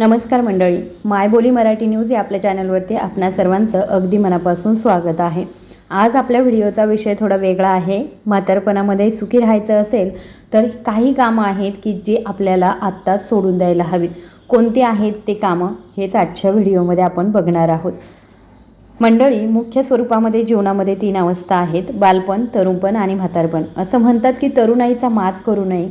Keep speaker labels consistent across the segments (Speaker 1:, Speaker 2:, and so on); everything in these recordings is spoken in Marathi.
Speaker 1: नमस्कार मंडळी मायबोली मराठी न्यूज या आपल्या चॅनलवरती आपणा सर्वांचं अगदी मनापासून स्वागत आहे. आज आपल्या व्हिडिओचा विषय थोडा वेगळा आहे. म्हातारपणामध्ये सुखी राहायचं असेल तर काही कामं आहेत की जी आपल्याला आत्ताच सोडून द्यायला हवीत. कोणती आहेत ते कामं हेच आजच्या व्हिडिओमध्ये आपण बघणार आहोत. मंडळी मुख्य स्वरूपामध्ये जीवनामध्ये तीन अवस्था आहेत. बालपण तरुणपण आणि म्हातारपण. असं म्हणतात की तरुणाईचा मास करू नये.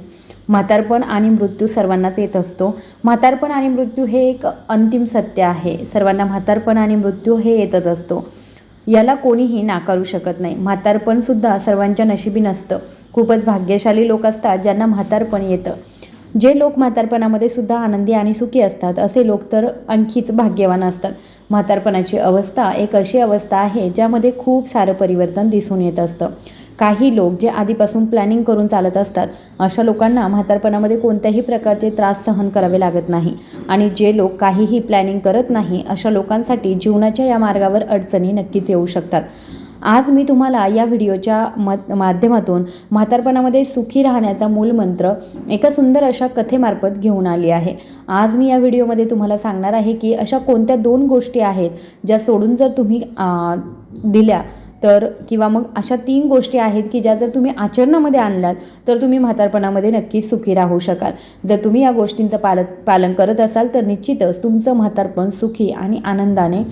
Speaker 1: म्हातारपण आणि मृत्यू सर्वांनाच येत असतो. म्हातारपण आणि मृत्यू हे एक अंतिम सत्य आहे. सर्वांना म्हातारपण आणि मृत्यू हे येतच असतो. याला कोणीही नाकारू शकत नाही. म्हातारपणसुद्धा सर्वांच्या नशिबी नसतं. खूपच भाग्यशाली लोक असतात ज्यांना म्हातारपण येतं. जे लोक म्हातारपणामध्ये सुद्धा आनंदी आणि सुखी असतात असे लोक तर आणखीच भाग्यवान असतात. म्हातारपणाची अवस्था एक अशी अवस्था आहे ज्यामध्ये खूप सारं परिवर्तन दिसून येत असतं. काही लोक जे आधीपासून प्लॅनिंग करून चालत असतात अशा लोकांना म्हातारपणामध्ये कोणत्याही प्रकारचे त्रास सहन करावे लागत नाही. आणि जे लोक काहीही प्लॅनिंग करत नाही अशा लोकांसाठी जीवनाच्या या मार्गावर अडचणी नक्कीच येऊ शकतात. आज मी तुम्हाला या व्हिडिओच्या मत माध्यमातून म्हातारपणामध्ये सुखी राहण्याचा मूलमंत्र एका सुंदर अशा कथेमार्फत घेऊन आली आहे. आज मी या व्हिडिओमध्ये तुम्हाला सांगणार आहे की अशा कोणत्या दोन गोष्टी आहेत ज्या सोडून जर तुम्ही दिल्या तर किंवा मग अशा तीन गोष्टी आहेत की ज्या जर तुम्ही आचरणामध्ये आणल्यात तर तुम्ही म्हातारपणामध्ये नक्कीच सुखी राहू शकाल. जर तुम्ही या गोष्टींचं पाल पालन करत असाल तर निश्चितच तुमचं म्हातारपण सुखी आणि आनंदाने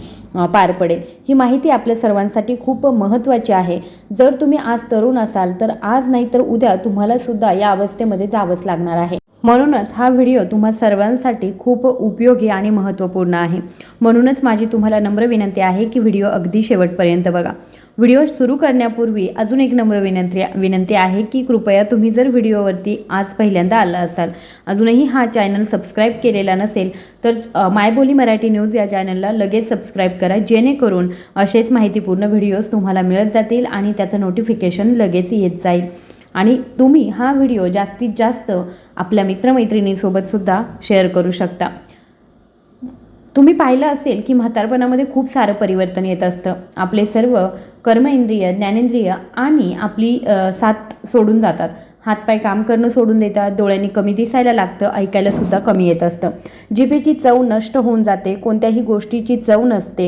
Speaker 1: पार पडेल. ही माहिती आपल्या सर्वांसाठी खूप महत्त्वाची आहे. जर तुम्ही आज तरुण असाल तर आज नाही तर उद्या तुम्हाला सुद्धा या अवस्थेमध्ये जावंच लागणार आहे. म्हणूनच हा व्हिडिओ तुम्हा सर्वांसाठी खूप उपयोगी आणि महत्त्वपूर्ण आहे. म्हणूनच माझी तुम्हाला नम्र विनंती आहे की व्हिडिओ अगदी शेवटपर्यंत बघा. व्हिडिओ सुरू करण्यापूर्वी अजून एक नम्र विनंती विनंती आहे की कृपया तुम्ही जर व्हिडिओवरती आज पहिल्यांदा आला असाल अजूनही हा चॅनल सबस्क्राईब केलेला नसेल तर मायबोली मराठी न्यूज या चॅनलला लगेच सबस्क्राईब करा जेणेकरून असेच माहितीपूर्ण व्हिडिओज तुम्हाला मिळत जातील आणि त्याचं नोटिफिकेशन लगेच येत जाईल. आणि तुम्ही हा व्हिडिओ जास्तीत जास्त आपल्या मित्रमैत्रिणींसोबतसुद्धा शेअर करू शकता. तुम्ही पाहिलं असेल की म्हातारपणामध्ये खूप सारं परिवर्तन येत असतं. आपले सर्व कर्मेंद्रिय ज्ञानेंद्रिय आणि आपली साथ सोडून जातात. हातपाय काम करणं सोडून देतात. डोळ्यांनी कमी दिसायला लागतं. ऐकायला सुद्धा कमी येत असतं. जिभेची चव नष्ट होऊन जाते. कोणत्याही गोष्टीची चव नसते.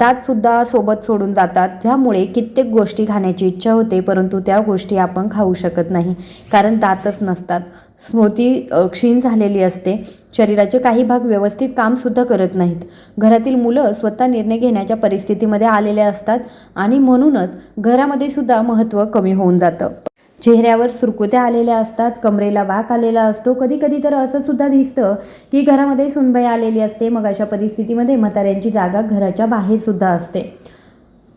Speaker 1: दातसुद्धा सोबत सोडून जातात. ज्यामुळे कित्येक गोष्टी खाण्याची इच्छा होते परंतु त्या गोष्टी आपण खाऊ शकत नाही कारण दातच नसतात. स्मृती क्षीण झालेली असते. शरीराचे काही भाग व्यवस्थित कामसुद्धा करत नाहीत. घरातील मुलं स्वतः निर्णय घेण्याच्या परिस्थितीमध्ये आलेले असतात आणि म्हणूनच घरामध्ये सुद्धा महत्त्व कमी होऊन जातं. चेहऱ्यावर सुरकुत्या आलेल्या असतात कमरेला वाक आलेला असतो. कधी कधी तर असं सुद्धा दिसतं की घरामध्ये सुनबाई आलेली असते. मग अशा परिस्थितीमध्ये म्हाताऱ्यांची जागा घराच्या बाहेर सुद्धा असते.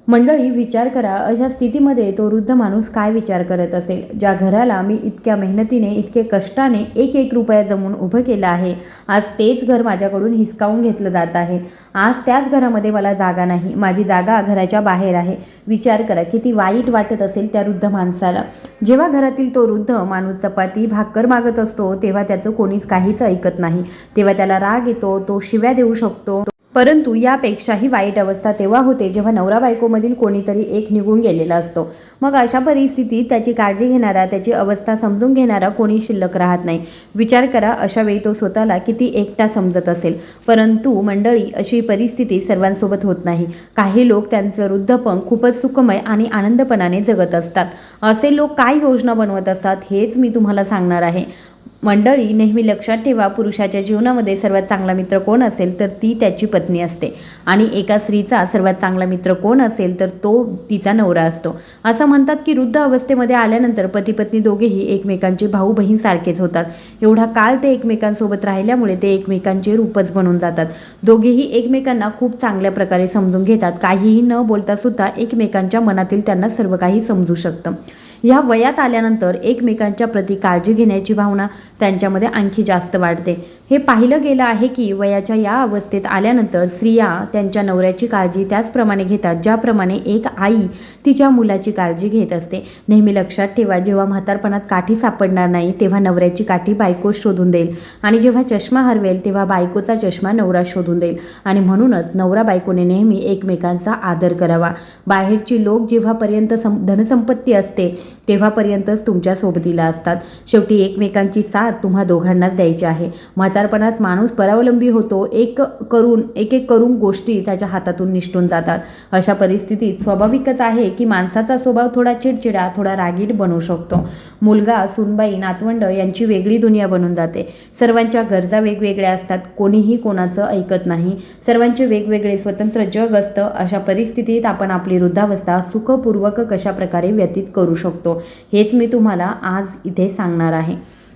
Speaker 1: मंडळी विचार करा अशा स्थितीमध्ये तो वृद्ध माणूस काय विचार करत असेल? ज्या घराला मी इतक्या मेहनतीने इतके कष्टाने एक एक रुपया जमून उभं केलं आहे आज तेच घर माझ्याकडून हिसकावून घेतलं जात आहे. आज त्याच घरामध्ये मला जागा नाही माझी जागा घराच्या बाहेर आहे. विचार करा किती वाईट वाटत असेल त्या वृद्ध माणसाला. जेव्हा घरातील तो वृद्ध माणूस चपाती भाकर मागत असतो तेव्हा त्याचं कोणीच काहीच ऐकत नाही. तेव्हा त्याला राग येतो तो शिव्या देऊ शकतो. परंतु यापेक्षाही वाईट अवस्था तेव्हा होते जेव्हा नवरा बायकोमधील कोणीतरी एक निघून गेलेला असतो. मग अशा परिस्थितीत त्याची काळजी घेणारा त्याची अवस्था समजून घेणारा कोणी शिल्लक राहत नाही. विचार करा अशा वेळी तो स्वतःला किती एकटा समजत असेल. परंतु मंडळी अशी परिस्थिती सर्वांसोबत होत नाही. काही लोक त्यांचं वृद्धपण खूपच सुखमय आणि आनंदपणाने जगत असतात. असे लोक काय योजना बनवत असतात हेच मी तुम्हाला सांगणार आहे. मंडळी नेहमी लक्षात ठेवा पुरुषाच्या जीवनामध्ये सर्वात चांगला मित्र कोण असेल तर ती त्याची पत्नी असते. आणि एका स्त्रीचा सर्वात चांगला मित्र कोण असेल तर तो तिचा नवरा असतो. असं म्हणतात की वृद्ध अवस्थेमध्ये आल्यानंतर पती पत्नी दोघेही एकमेकांचे भाऊ बहीण सारखेच होतात. एवढा काळ ते एकमेकांसोबत राहिल्यामुळे ते एकमेकांचे रूपच बनून जातात. दोघेही एकमेकांना खूप चांगल्या प्रकारे समजून घेतात. काहीही न बोलता सुद्धा एकमेकांच्या मनातील त्यांना सर्व काही समजू शकतं. ह्या वयात आल्यानंतर एकमेकांच्या प्रती काळजी घेण्याची भावना त्यांच्यामध्ये आणखी जास्त वाढते. हे पाहिलं गेलं आहे की वयाच्या या अवस्थेत आल्यानंतर स्त्रिया त्यांच्या नवऱ्याची काळजी त्याचप्रमाणे घेतात ज्याप्रमाणे एक आई तिच्या मुलाची काळजी घेत असते. नेहमी लक्षात ठेवा जेव्हा म्हातारपणात काठी सापडणार नाही तेव्हा नवऱ्याची काठी बायको शोधून देईल. आणि जेव्हा चष्मा हरवेल तेव्हा बायकोचा चष्मा नवरा शोधून देईल. आणि म्हणूनच नवरा बायकोने नेहमी एकमेकांचा आदर करावा. बाहेरची लोक जेव्हापर्यंत सं धनसंपत्ती असते तेव्हापर्यंतच तुमच्या सोबतीला असतात. शेवटी एकमेकांची साथ तुम्हा दोघांनाच द्यायची आहे. म्हातारपणात माणूस परावलंबी होतो. एक करून एक एक करून गोष्टी त्याच्या हातातून निष्ठून जातात. अशा परिस्थितीत स्वाभाविकच आहे की माणसाचा स्वभाव थोडा चिडचिडा थोडा रागीट बनू शकतो. मुलगा सुनबाई नातवंड यांची वेगळी दुनिया बनून जाते. सर्वांच्या गरजा वेगवेगळ्या असतात. कोणीही कोणाचं ऐकत नाही. सर्वांचे वेगवेगळे स्वतंत्र जग असतं. अशा परिस्थितीत आपण आपली वृद्धावस्था सुखपूर्वक कशा प्रकारे व्यतीत करू शकतो? हेच मी तुम्हाला आज इथे सांगणार आहे.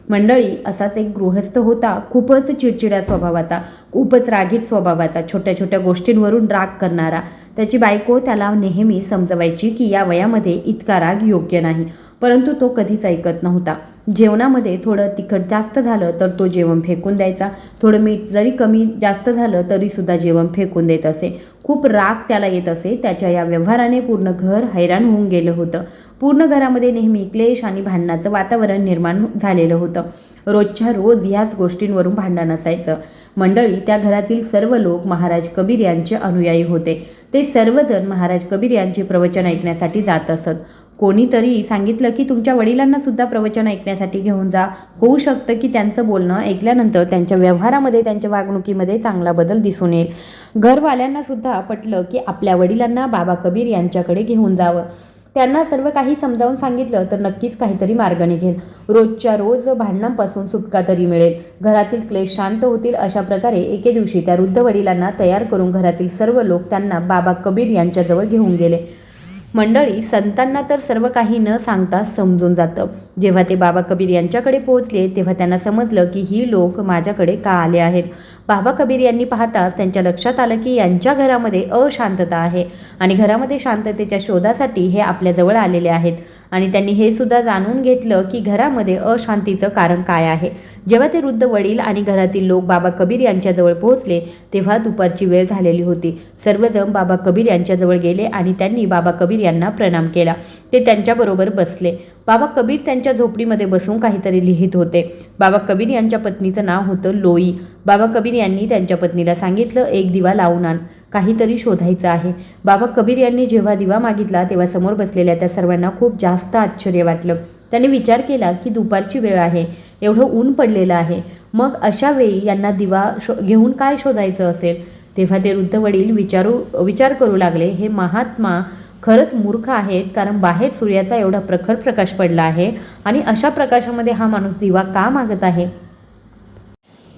Speaker 1: मंडळी असाच एक गृहस्थ होता खूपच चिडचिड्या स्वभावाचा खूपच रागीट स्वभावाचा छोट्या छोट्या गोष्टींवरून राग करणारा. त्याची बायको त्याला नेहमी समजवायची की या वयामध्ये इतका राग योग्य नाही. परंतु तो कधीच ऐकत नव्हता. जेवणामध्ये थोडं तिखट जास्त झालं तर तो जेवण फेकून द्यायचा. थोडं मीठ जरी कमी जास्त झालं तरीसुद्धा जेवण फेकून देत असे. खूप राग त्याला येत असे. त्याच्या या व्यवहाराने पूर्ण घर हैराण होऊन गेलं होतं. पूर्ण घरामध्ये नेहमी क्लेश आणि भांडणाचं वातावरण निर्माण झालेलं होतं. रोजच्या रोज ह्याच गोष्टींवरून भांडण असायचं. मंडळी त्या घरातील सर्व लोक महाराज कबीर यांचे अनुयायी होते. ते सर्वजण महाराज कबीर यांचे प्रवचन ऐकण्यासाठी जात असत. कोणीतरी सांगितलं की तुमच्या वडिलांना सुद्धा प्रवचन ऐकण्यासाठी घेऊन जा. होऊ शकतं की त्यांचं बोलणं ऐकल्यानंतर त्यांच्या व्यवहारामध्ये त्यांच्या वागणुकीमध्ये चांगला बदल दिसून येईल. घरवाल्यांना सुद्धा पटलं की आपल्या वडिलांना बाबा कबीर यांच्याकडे घेऊन जावं. त्यांना सर्व काही समजावून सांगितलं तर नक्कीच काहीतरी मार्ग निघेल रोजच्या रोज भांडणांपासून सुटका तरी मिळेल. घरातील क्लेश शांत होतील अशा प्रकारे एके दिवशी त्या वृद्ध वडिलांना तयार करून घरातील सर्व लोक त्यांना बाबा कबीर यांच्याजवळ घेऊन गेले. मंडळी संतांना तर सर्व काही न सांगता समजून जातं. जेव्हा ते बाबा कबीर यांच्याकडे पोहोचले तेव्हा त्यांना समजलं की ही लोक माझ्याकडे का आले आहेत? बाबा कबीर यांनी पाहताच त्यांच्या लक्षात आलं की यांच्या घरामध्ये अशांतता आहे आणि घरामध्ये शांततेच्या शोधासाठी हे आपल्याजवळ आलेले आहेत. आणि त्यांनी हे सुद्धा जाणून घेतलं की घरामध्ये अशांतीचं कारण काय आहे. जेव्हा ते वृद्ध वडील आणि घरातील लोक बाबा कबीर यांच्याजवळ पोहोचले तेव्हा दुपारची वेळ झालेली होती. सर्वजण बाबा कबीर यांच्याजवळ गेले आणि त्यांनी बाबा कबीर यांना प्रणाम केला. ते त्यांच्याबरोबर बसले. बाबा कबीर त्यांच्या झोपडीमध्ये बसून काहीतरी लिहित होते. बाबा कबीर यांच्या पत्नीचं नाव होतं लोई. बाबा कबीर यांनी त्यांच्या पत्नीला सांगितलं एक दिवा लावून आण. काहीतरी शोधायचं आहे. बाबा कबीर यांनी जेव्हा दिवा मागितला तेव्हा समोर बसलेल्या त्या सर्वांना खूप जास्त आश्चर्य वाटलं. त्यांनी विचार केला की दुपारची वेळ आहे. एवढं ऊन पडलेलं आहे. मग अशा वेळी यांना दिवा शो घेऊन काय शोधायचं असेल? तेव्हा ते वृद्ध वडील विचारू विचार करू लागले हे महात्मा खरंच मूर्ख आहेत कारण बाहेर सूर्याचा एवढा प्रखर प्रकाश पडला आहे आणि अशा प्रकाशामध्ये हा माणूस दिवा का मागत आहे?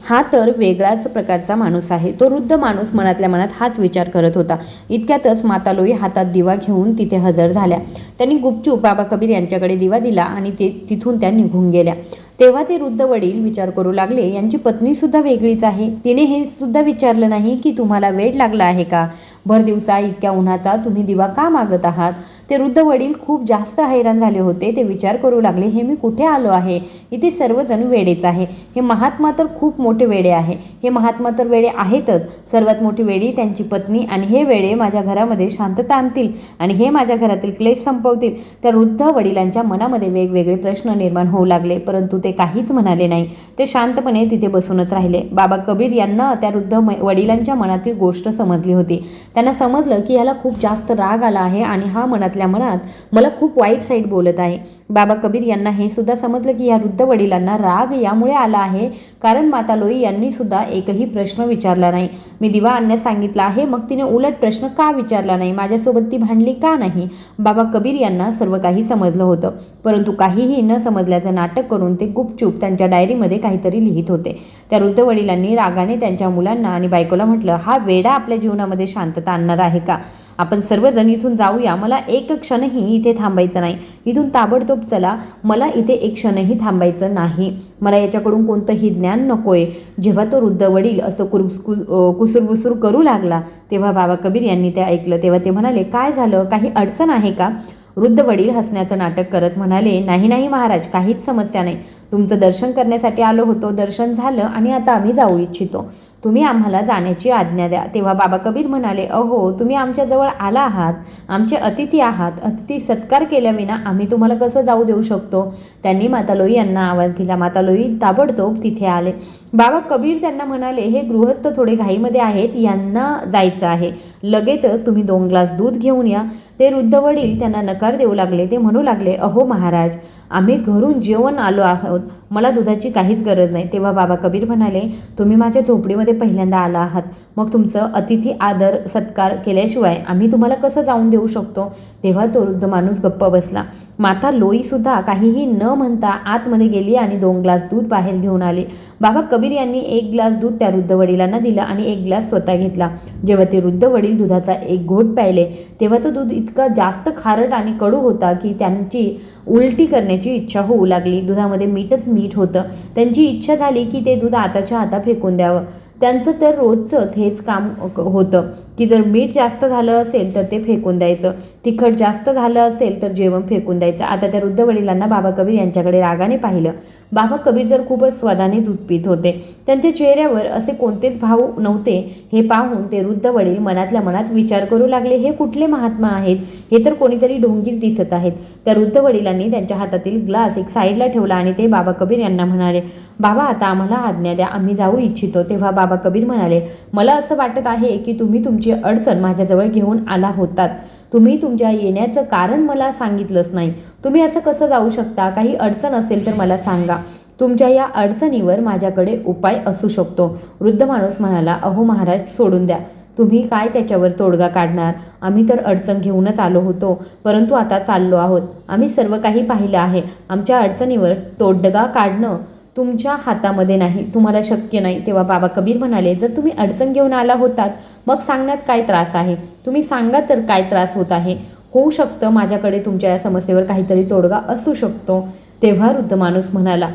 Speaker 1: हा तर वेगळाच प्रकारचा माणूस आहे. तो वृद्ध माणूस मनातल्या मनात हाच विचार करत होता. इतक्यातच मातालोई हातात दिवा घेऊन तिथे हजर झाल्या. त्यांनी गुपचूप बाबा कबीर यांच्याकडे दिवा दिला आणि ते तिथून त्या निघून गेल्या. तेव्हा ते वृद्ध वडील विचार करू लागले यांची पत्नी सुद्धा वेगळीच आहे. तिने हे सुद्धा विचारलं नाही की तुम्हाला वेळ लागला आहे का? भर दिवसा इतक्या उन्हाचा तुम्ही दिवा का मागत आहात? ते वृद्ध वडील खूप जास्त हैराण झाले होते. ते विचार करू लागले हे मी कुठे आलो आहे? इथे सर्वजण वेडेच आहे. हे महात्मा तर खूप मोठे वेडे आहे. हे महात्मा तर वेडे आहेतच. सर्वात मोठी वेडी त्यांची पत्नी आणि हे वेडे माझ्या घरामध्ये शांतता आणतील आणि हे माझ्या घरातील क्लेश संपवतील. त्या वृद्ध वडिलांच्या मनामध्ये वेगवेगळे प्रश्न निर्माण होऊ लागले परंतु ते काहीच म्हणाले नाही. ते शांतपणे तिथे बसूनच राहिले. बाबा कबीर यांना त्या वृद्ध वडिलांच्या मनातील गोष्ट समजली होती. त्यांना समजलं की ह्याला खूप जास्त राग आला आहे आणि हा मनात मनातल्या मनात मला खूप वाईट साईड बोलत आहे. बाबा कबीर यांना हे सुद्धा समजलं की या वृद्ध वडिलांना राग यामुळे आला आहे. कारण माता लोई यांनी सुद्धा एकही प्रश्न विचारला नाही. मी दिवा आणण्यास सांगितला आहे मग तिने उलट प्रश्न का विचारला नाही? माझ्यासोबत ती भांडली का नाही? बाबा कबीर यांना सर्व काही समजलं होतं. परंतु काहीही न समजल्याचं नाटक करून ते गुपचूप त्यांच्या डायरीमध्ये काहीतरी लिहित होते. त्या वृद्ध वडिलांनी रागाने त्यांच्या मुलांना आणि बायकोला म्हटलं हा वेडा आपल्या जीवनामध्ये शांतता आणणार आहे का? आपण सर्वजण इथून जाऊया. मला एक एक क्षणही इथे थांबायचं नाही. इथून ताबडतोब चला. मला इथे एक क्षणही थांबायचं नाही. मला याच्याकडून कोणतंही ज्ञान नकोय. जेव्हा तो वृद्ध वडील असं कुरुस कु करू लागला तेव्हा बाबा कबीर यांनी ते ऐकलं. तेव्हा ते म्हणाले काय झालं? काही अडचण आहे का? वृद्ध वडील हसण्याचं नाटक करत म्हणाले नाही नाही महाराज काहीच समस्या नाही. तुमचं दर्शन करण्यासाठी आलो होतो. दर्शन झालं आणि आता आम्ही जाऊ इच्छितो. तुम्ही आम्हाला जाण्याची आज्ञा द्या. तेव्हा बाबा कबीर म्हणाले अहो तुम्ही आमच्याजवळ आला आहात आमचे अतिथी आहात अतिथी सत्कार केल्याविना आम्ही तुम्हाला कसं जाऊ देऊ शकतो? त्यांनी मातालोई यांना आवाज दिला. मातालोई ताबडतोब तिथे आले. बाबा कबीर त्यांना म्हणाले हे गृहस्थ थोडे घाईमध्ये आहेत यांना जायचं आहे. लगेचच तुम्ही दोन ग्लास दूध घेऊन या. ते वृद्ध वडील त्यांना नकार देऊ लागले. ते म्हणू लागले अहो महाराज आम्ही घरून जेवण आलो आहोत. मला दुधाची काहीच गरज नाही. तेव्हा बाबा कबीर म्हणाले तुम्ही माझ्या झोपडीमध्ये पहिल्यांदा आला आहात. मग तुमचं अतिथी आदर सत्कार केल्याशिवाय आम्ही तुम्हाला कसं जाऊन देऊ शकतो? तेव्हा तो वृद्ध माणूस गप्प बसला. माता लोईसुद्धा काहीही न म्हणता आतमध्ये गेली आणि दोन ग्लास दूध बाहेर घेऊन आले. बाबा कबीर यांनी एक ग्लास दूध त्या वृद्ध वडिलांना दिलं आणि एक ग्लास स्वतः घेतला. जेव्हा ते वृद्ध वडील दुधाचा एक घोट प्यायले तेव्हा तो दूध इतका जास्त खारट आणि कडू होता की त्यांची उलटी करण्याची इच्छा होऊ लागली. दुधामध्ये मीठच मीठ होतं. त्यांची इच्छा झाली की ते दूध आताच्या आता फेकून द्यावं. त्यांचं तर रोजचंच हेच काम होतं. की जर मीठ जास्त झालं असेल तर ते फेकून द्यायचं. तिखट जास्त झालं असेल तर जेवण फेकून द्यायचं. आता त्या वृद्ध वडिलांना बाबा कबीर यांच्याकडे रागाने पाहिलं. बाबा कबीर तर खूपच स्वादाने दूध पित होते. त्यांच्या चेहऱ्यावर असे कोणतेच भाव नव्हते. हे पाहून ते वृद्ध वडील मनातल्या मनात विचार करू लागले. हे कुठले महात्मा आहेत? हे तर कोणीतरी ढोंगीच दिसत आहेत. त्या वृद्ध वडिलांनी त्यांच्या हातातील ग्लास एक साईडला ठेवला आणि ते बाबा कबीर यांना म्हणाले बाबा आता आम्हाला आज्ञा द्या. आम्ही जाऊ इच्छितो. तेव्हा बाबा बाबा कबीर म्हणाले मला असं वाटत आहे की तुम्ही तुमची अडचण माझ्याजवळ घेऊन आला होतात. तुम्ही तुमच्या येण्याचं कारण मला सांगितलंच नाही. तुम्ही असं कसं जाऊ शकता? काही अडचण असेल तर मला सांगा. तुमच्या या अडचणीवर माझ्याकडे उपाय असू शकतो. वृद्ध माणूस म्हणाला अहो महाराज सोडून द्या. तुम्ही काय त्याच्यावर तोडगा काढणार? आम्ही तर अडचण घेऊनच आलो होतो परंतु आता चाललो आहोत. आम्ही सर्व काही पाहिलं आहे. आमच्या अडचणीवर तोडगा काढणं तुमच्या हातामध्ये नाही तुम्हाला शक्य नाही. तेव्हा बाबा कबीर म्हणाले जर तुम्ही अडचण घेऊन आला होतात मग सांगण्यात काय त्रास आहे? तुम्ही सांगा तर काय त्रास होत आहे? होऊ शकतं माझ्याकडे तुमच्या या समस्येवर काहीतरी तोडगा असू शकतो. तेव्हा वृद्ध माणूस म्हणाला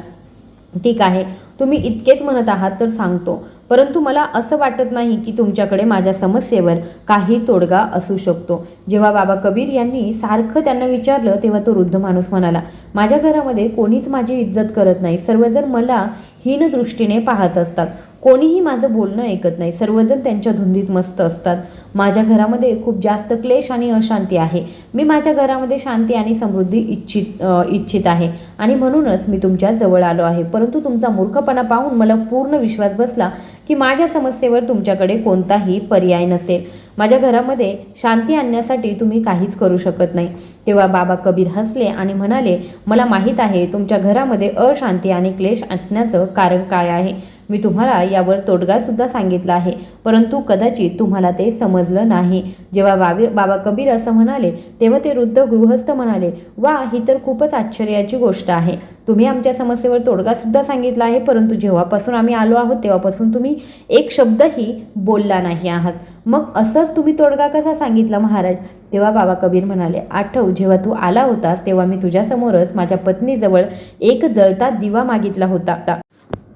Speaker 1: ठीक आहे तुम्ही इतकेच म्हणत आहात तर सांगतो. परंतु मला असं वाटत नाही की तुमच्याकडे माझ्या समस्येवर काही तोडगा असू शकतो. जेव्हा बाबा कबीर यांनी सारखं त्यांना विचारलं तेव्हा तो वृद्ध माणूस म्हणाला माझ्या घरामध्ये कोणीच माझी इज्जत करत नाही. सर्वजण मला हीन दृष्टीने पाहत असतात. कोणीही माझं बोलणं ऐकत नाही. सर्वजण त्यांच्या धुंदीत मस्त असतात. माझ्या घरामध्ये खूप जास्त क्लेश आणि अशांती आहे. मी माझ्या घरामध्ये शांती आणि समृद्धी इच्छित इच्छित आहे. आणि म्हणूनच मी तुमच्या जवळ आलो आहे. परंतु तुमचा मूर्खपणा पाहून मला पूर्ण विश्वास बसला की माझ्या समस्येवर तुमच्याकडे कोणताही पर्याय नसेल. माझ्या घरामध्ये शांती आणण्यासाठी तुम्ही काहीच करू शकत नाही. तेव्हा बाबा कबीर हसले आणि म्हणाले मला माहीत आहे तुमच्या घरामध्ये अशांती आणि क्लेश असण्याचं कारण काय आहे? मी तुम्हाला यावर तोडगासुद्धा सांगितला आहे. परंतु कदाचित तुम्हाला ते समजलं नाही. जेव्हा बाबी बाबा कबीर असं म्हणाले तेव्हा ते वृद्ध गृहस्थ म्हणाले वा ही तर खूपच आश्चर्याची गोष्ट आहे. तुम्ही आमच्या समस्येवर तोडगासुद्धा सांगितला आहे परंतु जेव्हापासून आम्ही आलो आहोत तेव्हापासून तुम्ही एक शब्दही बोलला नाही आहात. मग असंच तुम्ही तोडगा कसा सांगितला महाराज? तेव्हा बाबा कबीर म्हणाले आठव जेव्हा तू आला होतास तेव्हा मी तुझ्यासमोरच माझ्या पत्नीजवळ एक जळता दिवा मागितला होता.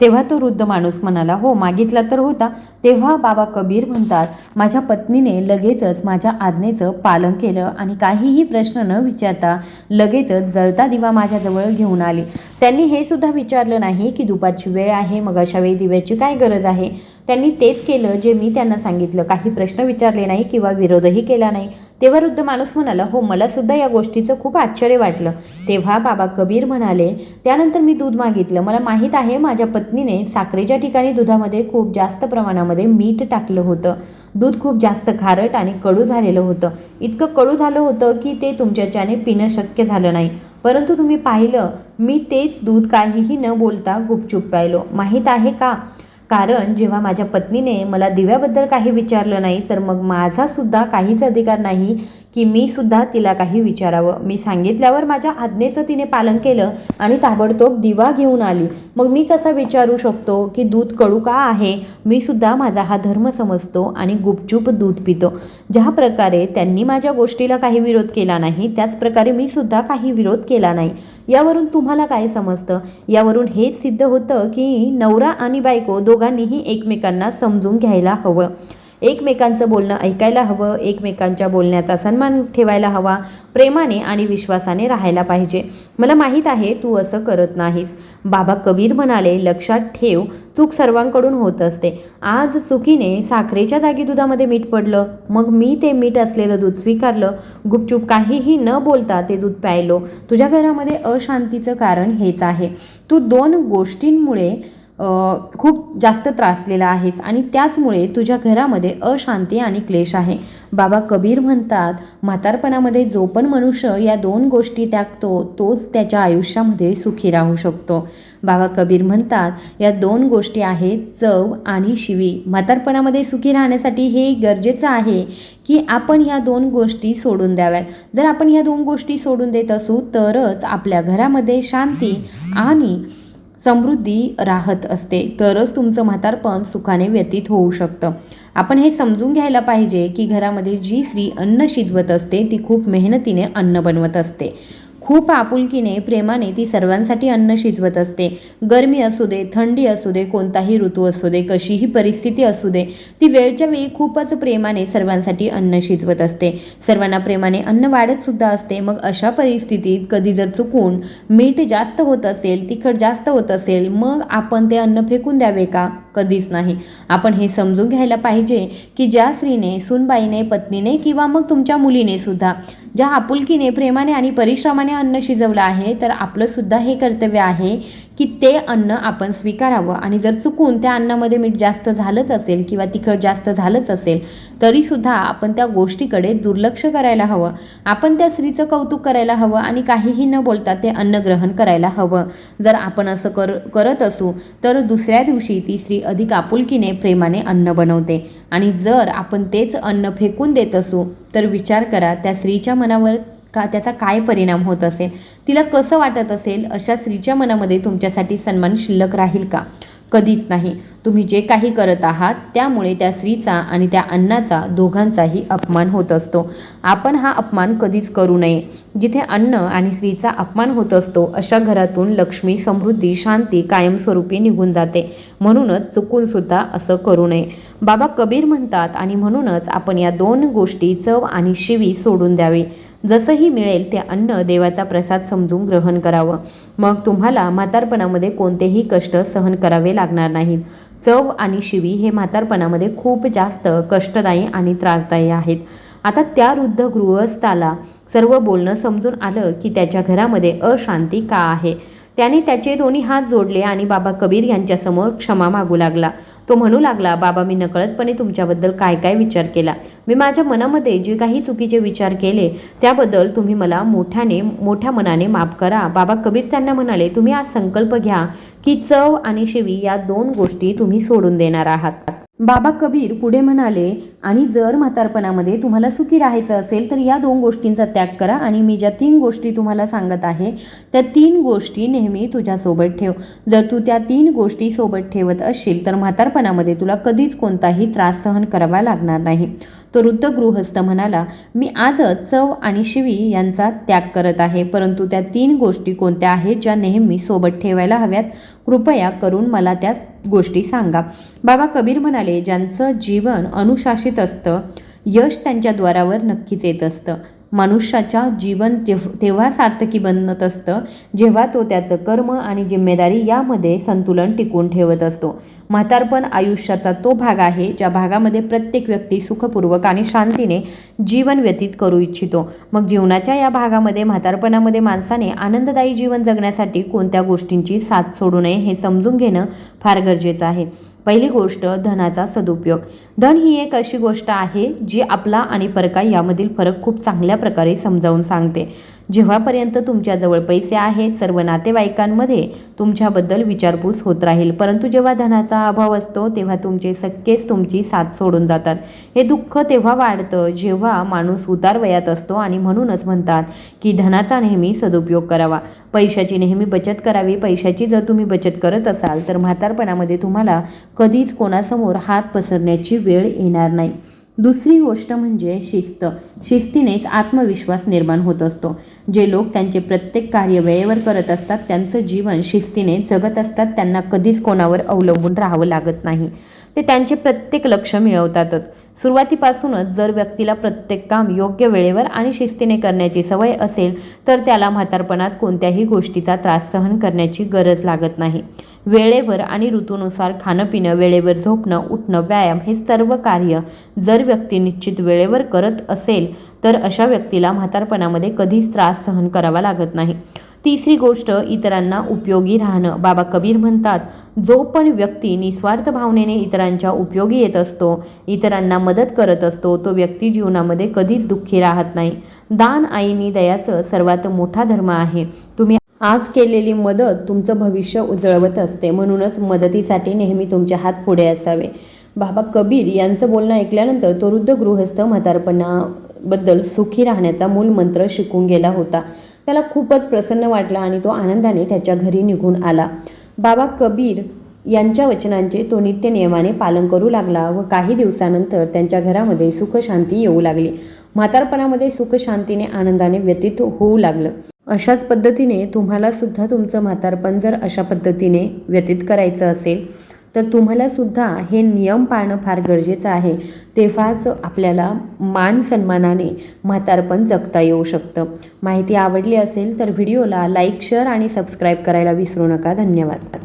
Speaker 1: तेव्हा तो वृद्ध माणूस म्हणाला हो मागितला तर होता. तेव्हा बाबा कबीर म्हणतात माझ्या पत्नीने लगेचच माझ्या आज्ञेचं पालन केलं आणि काहीही प्रश्न न विचारता लगेचच जळता दिवा माझ्याजवळ घेऊन आली. त्यांनी हे सुद्धा विचारलं नाही की दुपारची वेळ आहे मग अशा वेळी दिव्याची काय गरज आहे? त्यांनी तेच केलं जे मी त्यांना सांगितलं. काही प्रश्न विचारले नाही किंवा विरोधही केला नाही. तेव्हा वृद्ध माणूस म्हणाला हो मला सुद्धा या गोष्टीचं खूप आश्चर्य वाटलं. तेव्हा बाबा कबीर म्हणाले त्यानंतर मी दूध मागितलं. मला माहीत आहे माझ्या पत्नीने साखरेच्या ठिकाणी दुधामध्ये खूप जास्त प्रमाणामध्ये मीठ टाकलं होतं. दूध खूप जास्त खारट आणि कडू झालेलं होतं. इतकं कडू झालं होतं की ते तुमच्याच्याने पिणं शक्य झालं नाही. परंतु तुम्ही पाहिलं मी तेच दूध काहीही न बोलता गुपचूप प्यायलो. माहीत आहे का? कारण जेव्हा माझ्या पत्नीने मला दिव्याबद्दल काही विचारलं नाही तर मग माझासुद्धा काहीच अधिकार नाही की मी सुद्धा तिला काही विचारावं. मी सांगितल्यावर माझ्या आज्ञेचं तिने पालन केलं आणि ताबडतोब दिवा घेऊन आली. मग मी कसा विचारू शकतो की दूध कडू का आहे? मी सुद्धा माझा हा धर्म समजतो आणि गुपचूप दूध पितो. ज्या प्रकारे त्यांनी माझ्या गोष्टीला काही विरोध केला नाही त्याचप्रकारे मी सुद्धा काही विरोध केला नाही. यावरून तुम्हाला काय समजतं? यावरून हेच सिद्ध होतं की नवरा आणि बायको दोन दोघांनीही एकमेकांना समजून घ्यायला हवं. एकमेकांचं बोलणं ऐकायला हवं एकमेकांच्या बोलण्याचा सन्मान ठेवायला हवा प्रेमाने आणि विश्वासाने राहायला पाहिजे. मला माहीत आहे तू असं करत नाहीस. बाबा कबीर म्हणाले लक्षात ठेव चूक सर्वांकडून होत असते. आज चुकीने साखरेच्या जागी दुधामध्ये मीठ पडलं. मग मी ते मीठ असलेलं दूध स्वीकारलं. गुपचूप काहीही न बोलता ते दूध प्यायलो. तुझ्या घरामध्ये अशांतीचं कारण हेच आहे. तू दोन गोष्टींमुळे खूप जास्त त्रासलेला आहेस आणि त्याचमुळे तुझ्या घरामध्ये अशांती आणि क्लेश आहे. बाबा कबीर म्हणतात म्हातारपणामध्ये जो पण मनुष्य या दोन गोष्टी त्यागतो तोच त्याच्या आयुष्यामध्ये सुखी राहू शकतो. बाबा कबीर म्हणतात या दोन गोष्टी आहेत चव आणि शिवी. म्हातारपणामध्ये सुखी राहण्यासाठी हे गरजेचं आहे की आपण ह्या दोन गोष्टी सोडून द्याव्यात. जर आपण ह्या दोन गोष्टी सोडून देत असू तरच आपल्या घरामध्ये शांती आणि समृद्धी राहत असते. तरच तुमचं म्हातारपण सुखाने व्यतीत होऊ शकतं. आपण हे समजून घ्यायला पाहिजे की घरामध्ये जी स्त्री अन्न शिजवत असते ती खूप मेहनतीने अन्न बनवत असते. खूप आपुलकीने प्रेमाने ती सर्वांसाठी अन्न शिजवत असते. गरमी असू दे थंडी असू दे कोणताही ऋतू असू दे कशीही परिस्थिती असू दे ती वेळच्या वेळी खूपच प्रेमाने सर्वांसाठी अन्न शिजवत असते. सर्वांना प्रेमाने अन्न वाढत सुद्धा असते. मग अशा परिस्थितीत कधी जर चुकून मीठ जास्त होत असेल तिखट जास्त होत असेल मग आपण ते अन्न फेकून द्यावे का? कधीच नाही. आपण हे समजून घ्यायला पाहिजे की ज्या स्त्रीने सुनबाईने पत्नीने किंवा मग तुमच्या मुलीने सुद्धा ज्या आपुलकीने प्रेमाने आणि परिश्रमाने अन्न शिजवलं आहे तर आपलं सुद्धा हे कर्तव्य आहे की ते अन्न आपण स्वीकारावं. आणि जर चुकून त्या अन्नामध्ये मीठ जास्त झालंच असेल किंवा तिखट जास्त झालंच असेल तरीसुद्धा आपण त्या गोष्टीकडे दुर्लक्ष करायला हवं. आपण त्या स्त्रीचं कौतुक करायला हवं आणि काहीही न बोलता ते अन्न ग्रहण करायला हवं. जर आपण असं कर करत असू तर दुसऱ्या दिवशी ती स्त्री अधिक आपुलकीने प्रेमाने अन्न बनवते. आणि जर आपण तेच अन्न फेकून देत असू तर विचार करा त्या स्त्रीच्या मनावर का त्याचा काय परिणाम होत असेल? तिला कसं वाटत असेल? अशा स्त्रीच्या मनामध्ये तुमच्यासाठी सन्मान शिल्लक राहील का? कधीच नाही. तुम्ही जे काही करत आहात त्यामुळे त्या स्त्रीचा आणि त्या अन्नाचा दोघांचाही अपमान होत असतो. आपण हा अपमान कधीच करू नये. जिथे अन्न आणि स्त्रीचा अपमान होत असतो अशा घरातून लक्ष्मी समृद्धी शांती कायमस्वरूपी निघून जाते. म्हणूनच चुकून सुद्धा असं करू नये. बाबा कबीर म्हणतात आणि म्हणूनच आपण या दोन गोष्टी चव आणि शिवी सोडून द्यावी. जसंही मिळेल ते अन्न देवाचा प्रसाद समजून ग्रहण करावं. मग तुम्हाला म्हातारपणामध्ये कोणतेही कष्ट सहन करावे लागणार नाहीत. चव आणि शिवी हे म्हातारपणामध्ये खूप जास्त कष्टदायी आणि त्रासदायी आहेत. आता त्या वृद्ध गृहस्थाला सर्व बोलणं समजून आलं की त्याच्या घरामध्ये अशांती का आहे? त्याने त्याचे दोन्ही हात जोडले आणि बाबा कबीर यांच्यासमोर क्षमा मागू लागला. तो म्हणू लागला बाबा मी नकळतपणे तुमच्याबद्दल काय काय विचार केला? मी माझ्या मनामध्ये जे काही चुकीचे विचार केले त्याबद्दल तुम्ही मला मोठ्याने मोठ्या मनाने माफ करा. बाबा कबीर त्यांना म्हणाले तुम्ही आज संकल्प घ्या की चव आणि शिवी या दोन गोष्टी तुम्ही सोडून देणार आहात. बाबा कबीर पुढे म्हणाले आणि जर म्हातारपणामध्ये तुम्हाला सुखी राहायचं असेल तर या दोन गोष्टींचा त्याग करा आणि मी ज्या तीन गोष्टी तुम्हाला सांगत आहे त्या तीन गोष्टी नेहमी तुझ्यासोबत ठेव. जर तू त्या तीन गोष्टी सोबत ठेवत असशील तर म्हातारपणामध्ये तुला कधीच कोणताही त्रास सहन करावा लागणार नाही. तो वृद्ध गृहस्थ म्हणाला मी आजच चव आणि शिवी यांचा त्याग करत आहे परंतु त्या तीन गोष्टी कोणत्या आहेत ज्या नेहमी सोबत ठेवायला हव्यात? कृपया करून मला त्याच गोष्टी सांगा. बाबा कबीर म्हणाले ज्यांचं जीवन अनुशासित असतं यश त्यांच्या द्वारावर नक्कीच येत असतं. मनुष्याच्या जीवन तेव्ह तेव्हा सार्थकी बनत असतं जेव्हा तो त्याचं कर्म आणि जिम्मेदारी यामध्ये संतुलन टिकून ठेवत असतो. म्हातारपण आयुष्याचा तो भाग आहे ज्या भागामध्ये प्रत्येक व्यक्ती सुखपूर्वक आणि शांतीने जीवन व्यतीत करू इच्छितो. मग जीवनाच्या या भागामध्ये म्हातारपणामध्ये माणसाने आनंददायी जीवन जगण्यासाठी कोणत्या गोष्टींची साथ सोडू नये हे समजून घेणं फार गरजेचं आहे. पहिली गोष्ट धनाचा सदुपयोग. धन ही एक अशी गोष्ट आहे जी आपला आणि परका यामधील फरक खूप चांगल्या प्रकारे समजावून सांगते. जेव्हापर्यंत तुमच्याजवळ पैसे आहेत सर्व नातेवाईकांमध्ये तुमच्याबद्दल विचारपूस होत राहील. परंतु जेव्हा धनाचा अभाव असतो तेव्हा तुमचे सक्केच तुमची साथ सोडून जातात. हे दुःख तेव्हा वाढतं जेव्हा माणूस उतार वयात असतो आणि म्हणूनच म्हणतात की धनाचा नेहमी सदुपयोग करावा. पैशाची नेहमी बचत करावी. पैशाची जर तुम्ही बचत करत असाल तर म्हातारपणामध्ये तुम्हाला कधीच कोणासमोर हात पसरण्याची वेळ येणार नाही. दुसरी गोष्ट म्हणजे शिस्त. शिस्तीनेच आत्मविश्वास निर्माण होत असतो. जे लोक त्यांचे प्रत्येक कार्य वेळेवर करत असतात त्यांचं जीवन शिस्तीने जगत असतात त्यांना कधीच कोणावर अवलंबून राहावं लागत नाही. ते त्यांचे प्रत्येक लक्ष मिळवतातच. सुरुवातीपासूनच जर व्यक्तीला प्रत्येक काम योग्य वेळेवर आणि शिस्तीने करण्याची सवय असेल तर त्याला म्हातारपणात कोणत्याही गोष्टीचा त्रास सहन करण्याची गरज लागत नाही. वेळेवर आणि ऋतूनुसार खाणं पिणं वेळेवर झोपणं उठणं व्यायाम हे सर्व कार्य जर व्यक्ती निश्चित वेळेवर करत असेल तर अशा व्यक्तीला म्हातारपणामध्ये कधीच त्रास सहन करावा लागत नाही. तिसरी गोष्ट इतरांना उपयोगी राहणं. बाबा कबीर म्हणतात जो पण व्यक्ती निस्वार्थ भावनेने इतरांच्या उपयोगी येत असतो इतरांना मदत करत असतो तो व्यक्ती जीवनामध्ये कधीच दुःखी राहत नाही. दान आईनी दयाचं सर्वात मोठा धर्म आहे. तुम्ही आज केलेली मदत तुमचं भविष्य उजळवत असते. म्हणूनच मदतीसाठी नेहमी तुमचे हात पुढे असावे. बाबा कबीर यांचं बोलणं ऐकल्यानंतर तो वृद्ध गृहस्थ म्हातारपणाबद्दल सुखी राहण्याचा मूल मंत्र शिकून गेला होता. त्याला खूपच प्रसन्न वाटलं आणि तो आनंदाने त्याच्या घरी निघून आला. बाबा कबीर यांच्या वचनांचे तो नित्य नियमाने पालन करू लागला व काही दिवसानंतर त्यांच्या घरामध्ये सुखशांती येऊ लागली. म्हातारपणामध्ये सुखशांतीने आनंदाने व्यतीत होऊ लागलं. अशाच पद्धतीने तुम्हाला सुद्धा तुमचं म्हातारपण जर अशा पद्धतीने व्यतीत करायचं असेल तर तुम्हालासुद्धा हे नियम पाळणं फार गरजेचं आहे. तेव्हाच आपल्याला मान सन्मानाने म्हातारपण जगता येऊ शकतं. माहिती आवडली असेल तर व्हिडिओला लाईक शेअर आणि सबस्क्राईब करायला विसरू नका. धन्यवाद.